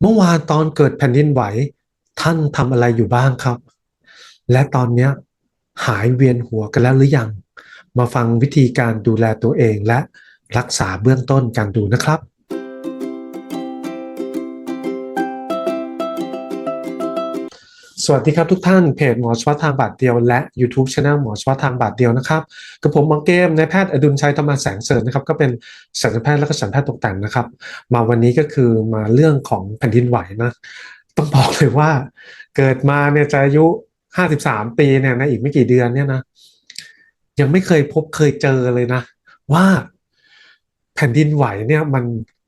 เมื่อวานตอนเกิดแผ่นดินไหว ท่านทำอะไรอยู่บ้างครับ และตอนนี้หายเวียนหัวกันแล้วหรือยัง มาฟังวิธีการดูแลตัวเองและรักษาเบื้องต้นกันดูนะครับ สวัสดีครับทุกท่านเพจหมอชวัทางบาทเดียวและ YouTube c h anel หมอชวัทางบาทเดียวนะครับกับผมหมอเกมนายแพทย์อดุลชัยธรรมแสงเสริญนะครับก็เป็นศัลยแพทย์และก็สัญแพทย์ตกแต่งนะครับ มาวันนี้ก็คือมาเรื่องของแผ่นดินไหวนะต้องบอกเลยว่า เกิดมาเนี่ยจะอายุ 53 ปีเนี่ยในอีกไม่กี่เดือนเนี่ยนะยังไม่เคยพบเคยเจอเลยนะ ว่าแผ่นดินไหวเนี่ยมัน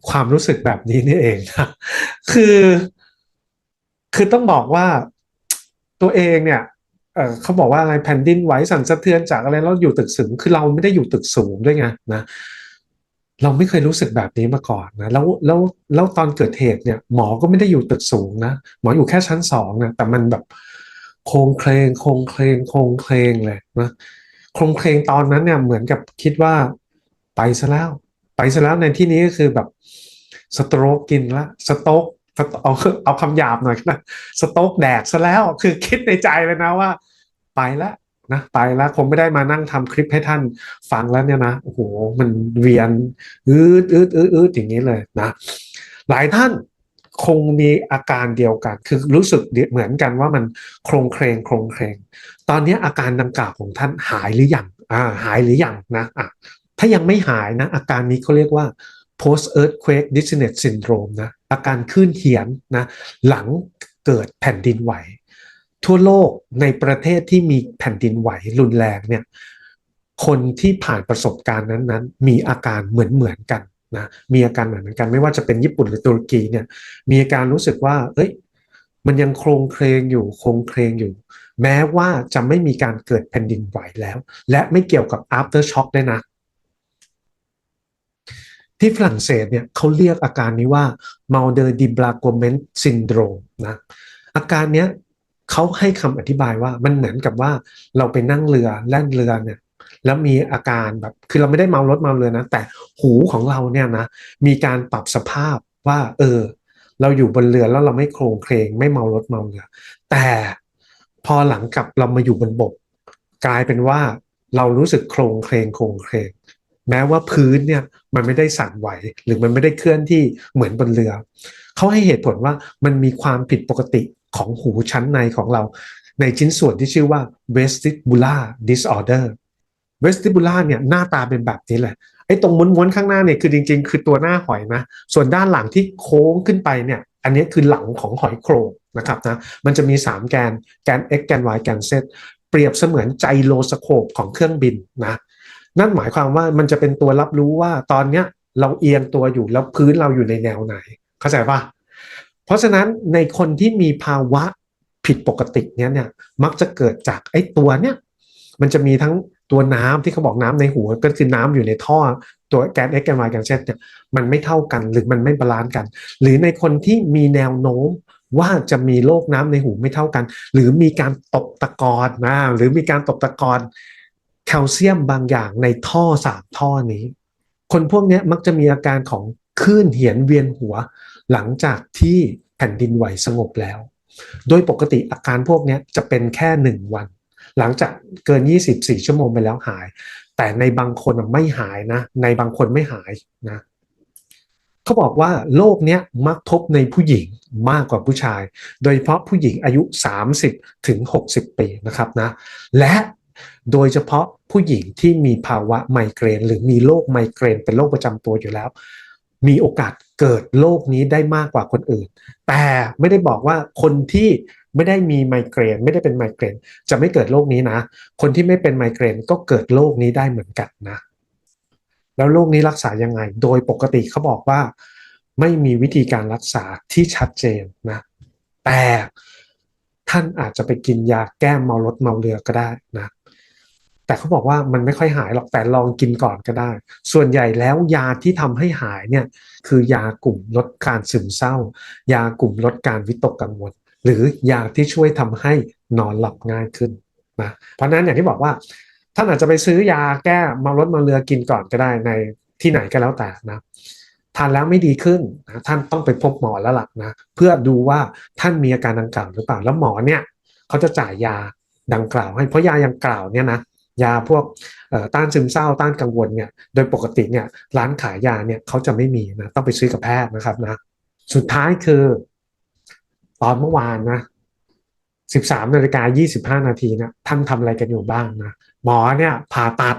ความรู้สึกแบบนี้นี่เองนะคือ คือต้องบอกว่า ตัวเองเนี่ยเเขาบอกว่าอะไรแผ่นดินไหวสั่นสะเทือนจากอะไรแล้วอยู่ตึกสูงคือเราไม่ได้อยู่ตึกสูงด้วยไงนะเราไม่เคยรู้สึกแบบนี้มาก่อนนะแล้วแล้วแล้วตอนเกิดเหตุเนี่ย หมอก็ไม่ได้อยู่ตึกสูงนะหมออยู่แค่ชั้นสองนะแต่มันแบบโครงเคลงโครงเคลงโครงเคลงเลยนะโครงเคลงตอนนั้นเนี่ยเหมือนกับคิดว่าไปซะแล้ว ไปซะแล้วในที่นี้ก็คือแบบสโตรกกินละสโต๊ก เอาเอาคำหยาบหน่อยนะสโต๊กแดกซะแล้วคือคิดในใจเลยนะว่า ไปแล้วนะไปแล้วคงไม่ได้มานั่งทำคลิปให้ท่านฟังแล้วเนี่ยนะโอ้โหมันเวียนอืดอืดอืดอืดอย่างนี้เลยนะหลายท่านคงมีอาการเดียวกัน คือรู้สึกเหมือนกันว่ามันโครงเครงโครงเครง ตอนนี้อาการดังกล่าวของท่านหายหรือยังอ่าหายหรือยังนะอะถ้ายังไม่หายนะ อาการนี้เขาเรียกว่า post earthquake dizziness syndrome นะ อาการคลื่นเหียนนะหลังเกิดแผ่นดินไหว ทั่วโลกในประเทศที่มีแผ่นดินไหวรุนแรงเนี่ยคนที่ผ่านประสบการณ์นั้นๆ มีอาการเหมือนเหมือนกันนะมีอาการเหมือนกันไม่ว่าจะเป็นญี่ปุ่นหรือตุรกีเนี่ยมีอาการรู้สึกว่า เอ้ยมันยังโครงเคลงอยู่โครงเคลงอยู่ แม้ว่าจะไม่มีการเกิดแผ่นดินไหวแล้ว และไม่เกี่ยวกับ after shock ด้วยนะ ที่ฝรั่งเศสเนี่ยเขาเรียกอาการนี้ว่า Malder d i b l a g o m e n t syndrome นะอาการเนี้ยเขาให้คำอธิบายว่ามันเหมือนกับว่าเราไปนั่งเรือแล่นเรือเนี่ยแล้วมีอาการแบบคือเราไม่ได้เมารถเมาเรือนะ แต่หูของเราเนี่ยนะมีการปรับสภาพว่าเออ เราอยู่บนเรือแล้วเราไม่โครงเคลงไม่เมารถเมาเรือ แต่พอหลังกับเรามาอยู่บนบก กลายเป็นว่าเรารู้สึกโครงเคลงโครงเคลง แม้ว่าพื้นเนี่ยมันไม่ได้สั่นไหว หรือมันไม่ได้เคลื่อนที่เหมือนบนเรือ เขาให้เหตุผลว่ามันมีความผิดปกติของหูชั้นในของเรา ในชิ้นส่วนที่ชื่อว่า vestibular disorder vestibular เนี่ยหน้าตาเป็นแบบนี้แหละไอ้ตรงม้วนๆข้างหน้าเนี่ยคือจริง ๆ คือตัวหน้าหอยนะ ส่วนด้านหลังที่โค้งขึ้นไปเนี่ย อันนี้คือหลังของหอยโครงนะครับนะ มันจะมี 3 แกน แกน x แกน y แกน z เปรียบเสมือนไจโลสโคปของเครื่องบินนะ นั่นหมายความว่ามันจะเป็นตัวรับรู้ว่าตอนเนี้ยเราเอียงตัวอยู่แล้วพื้นเราอยู่ในแนวไหน เข้าใจปะเพราะฉะนั้นในคนที่มีภาวะผิดปกติเนี้ยเนี่ยมักจะเกิดจากไอ้ตัวเนี้ยมันจะมีทั้งตัวน้ำที่เขาบอกน้ำในหัวก็คือน้ำอยู่ในท่อตัวแกน x แกน y แกน z เนี่ยมันไม่เท่ากันหรือมันไม่บาลานซ์กัน หรือในคนที่มีแนวโน้มว่าจะมีโรคน้ำในหูไม่เท่ากัน หรือมีการตกตะกอนนะหรือมีการตกตะกอน แคลเซียมบางอย่างในท่อสามท่อนี้ คนพวกนี้มักจะมีอาการของคลื่นเหียนเวียนหัว หลังจากที่แผ่นดินไหวสงบแล้ว โดยปกติอาการพวกนี้จะเป็นแค่หนึ่งวัน หลังจากเกิน 24 ชั่วโมงไปแล้วหาย แต่ในบางคนไม่หายนะ ในบางคนไม่หายนะเขาบอกว่าโรคนี้มักพบในผู้หญิงมากกว่าผู้ชาย โดยเฉพาะผู้หญิงอายุ 30ถึง60 ปีนะครับนะ และ โดยเฉพาะผู้หญิงที่มีภาวะไมเกรน หรือมีโรคไมเกรน เป็นโรคประจำตัวอยู่แล้ว มีโอกาสเกิดโรคนี้ได้มากกว่าคนอื่น แต่ไม่ได้บอกว่าคนที่ไม่ได้มีไมเกรน ไม่ได้เป็นไมเกรน จะไม่เกิดโรคนี้นะ คนที่ไม่เป็นไมเกรนก็เกิดโรคนี้ได้เหมือนกันนะ แล้วโรคนี้รักษายังไง โดยปกติเขาบอกว่าไม่มีวิธีการรักษาที่ชัดเจนนะ แต่ท่านอาจจะไปกินยาแก้เมารถเมาเรือก็ได้นะ แต่เขาบอกว่ามันไม่ค่อยหายหรอกแต่ลองกินก่อนก็ได้ ส่วนใหญ่แล้วยาที่ทำให้หายเนี่ยคือยากลุ่มลดการซึมเศร้า ยากลุ่มลดการวิตกกังวล หรือยาที่ช่วยทำให้นอนหลับง่ายขึ้นนะเพราะนั้นอย่างที่บอกว่าท่านอาจจะไปซื้อยาแก้เมารถเมาเรือกินก่อนก็ได้ในที่ไหนก็แล้วแต่นะทานแล้วไม่ดีขึ้นนะท่านต้องไปพบหมอแล้วล่ะนะเพื่อดูว่าท่านมีอาการดังกล่าวหรือเปล่าแล้วหมอเนี่ยเขาจะจ่ายยาดังกล่าวให้เพราะยายังกล่าวเนี่ยนะ ยาพวกต้านซึมเศร้าต้านกังวลเนี่ยโดยปกติเนี่ยร้านขายยาเนี่ยเขาจะไม่มีนะต้องไปซื้อกับแพทย์นะครับนะสุดท้ายคือ ตอนเมื่อวานนะ13นาฬิกา25 นาทีนะท่านทำอะไรกันอยู่บ้างนะหมอเนี่ยผ่าตัด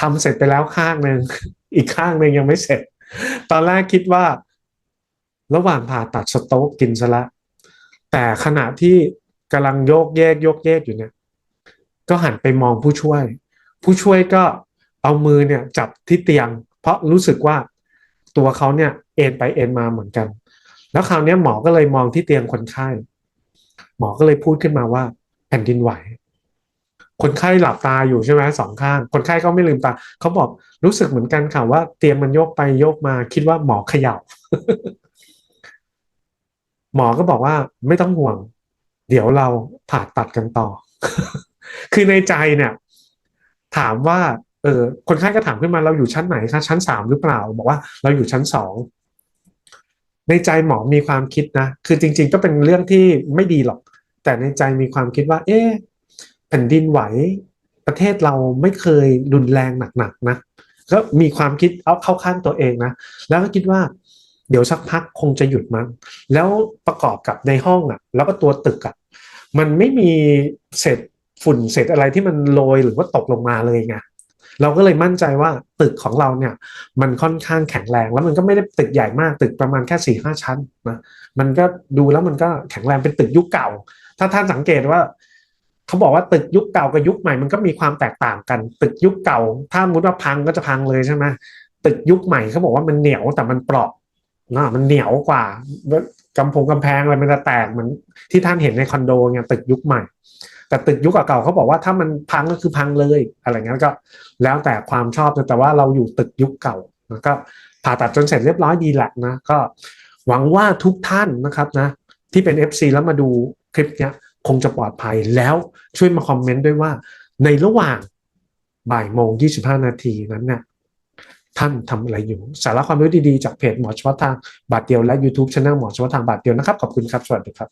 ทำเสร็จไปแล้วข้างหนึ่งอีกข้างหนึ่งยังไม่เสร็จ ตอนแรกคิดว่า ระหว่างผ่าตัดสโต๊กกินซะละแต่ขณะที่กำลังโยกแยกโยกแยกอยู่เนี่ย ก็หันไปมองผู้ช่วย ผู้ช่วยก็เอามือเนี่ยจับที่เตียง เพราะรู้สึกว่าตัวเขาเนี่ยเอ็นไปเอ็นมาเหมือนกัน แล้วคราวนี้หมอก็เลยมองที่เตียงคนไข้ หมอก็เลยพูดขึ้นมาว่า แผ่นดินไหว คนไข้หลับตาอยู่ใช่ไหมสองข้าง คนไข้ก็ไม่ลืมตาเขาบอกรู้สึกเหมือนกันค่ะว่าเตียงมันโยกไปโยกมา คิดว่าหมอเขย่าหมอก็บอกว่าไม่ต้องห่วง เดี๋ยวเราผ่าตัดกันต่อ คือในใจเนี่ย ถามว่า เออคนไข้ก็ถามขึ้นมาเราอยู่ชั้นไหนคะชั้นสามหรือเปล่า บอกว่าเราอยู่ชั้นสองในใจหมอมีความคิดนะ คือจริง ๆ ก็เป็นเรื่องที่ไม่ดีหรอก แต่ในใจมีความคิดว่า เอ๊ะแผ่นดินไหวประเทศเราไม่เคยรุนแรงหนักๆนะก็มีความคิดเอาเข้าข้างตัวเองนะ แล้วก็คิดว่า เดี๋ยวสักพักคงจะหยุดมั้ง แล้วประกอบกับในห้องอะ แล้วก็ตัวตึกอะ มันไม่มีเศษ ฝุ่นเศษอะไรที่มันโรยหรือว่าตกลงมาเลยไงเราก็เลยมั่นใจว่าตึกของเราเนี่ยมันค่อนข้างแข็งแรง แล้วมันก็ไม่ได้ตึกใหญ่มากตึกประมาณแค่สี่ห้าชั้นนะมันก็ดูแล้วมันก็แข็งแรงเป็นตึกยุคเก่า ถ้าท่านสังเกตว่าเขาบอกว่าตึกยุคเก่ากับยุคใหม่มันก็มีความแตกต่างกัน ตึกยุคเก่า ถ้ามุดว่าพังก็จะพังเลยใช่ไหมตึกยุคใหม่เขาบอกว่ามันเหนียวแต่มันเปราะนะมันเหนียวกว่ากำพงกำแพงอะไรมันจะแตกเหมือนที่ท่านเห็นในคอนโดไงตึกยุคใหม่ แต่ตึกยุคเก่าๆเขาบอกว่าถ้ามันพังก็คือพังเลยอะไรเงี้ยก็แล้วแต่ความชอบแต่ว่าเราอยู่ตึกยุคเก่าแล้วก็ผ่าตัดจนเสร็จเรียบร้อยดีแหละนะก็หวังว่าทุกท่านนะครับนะที่เป็น FC แล้วมาดูคลิปเนี้ยคงจะปลอดภัยแล้วช่วยมาคอมเมนต์ด้วยว่า ในระหว่างบ่ายโมง 25 นาทีนั้นเนี่ยท่านทำอะไรอยู่ สาระความรู้ดีๆ จากเพจหมอเฉพาทางบาทเดียวและ YouTube c h anel หมอเฉพาทางบาทเดียวนะครับ ขอบคุณครับ สวัสดีครับ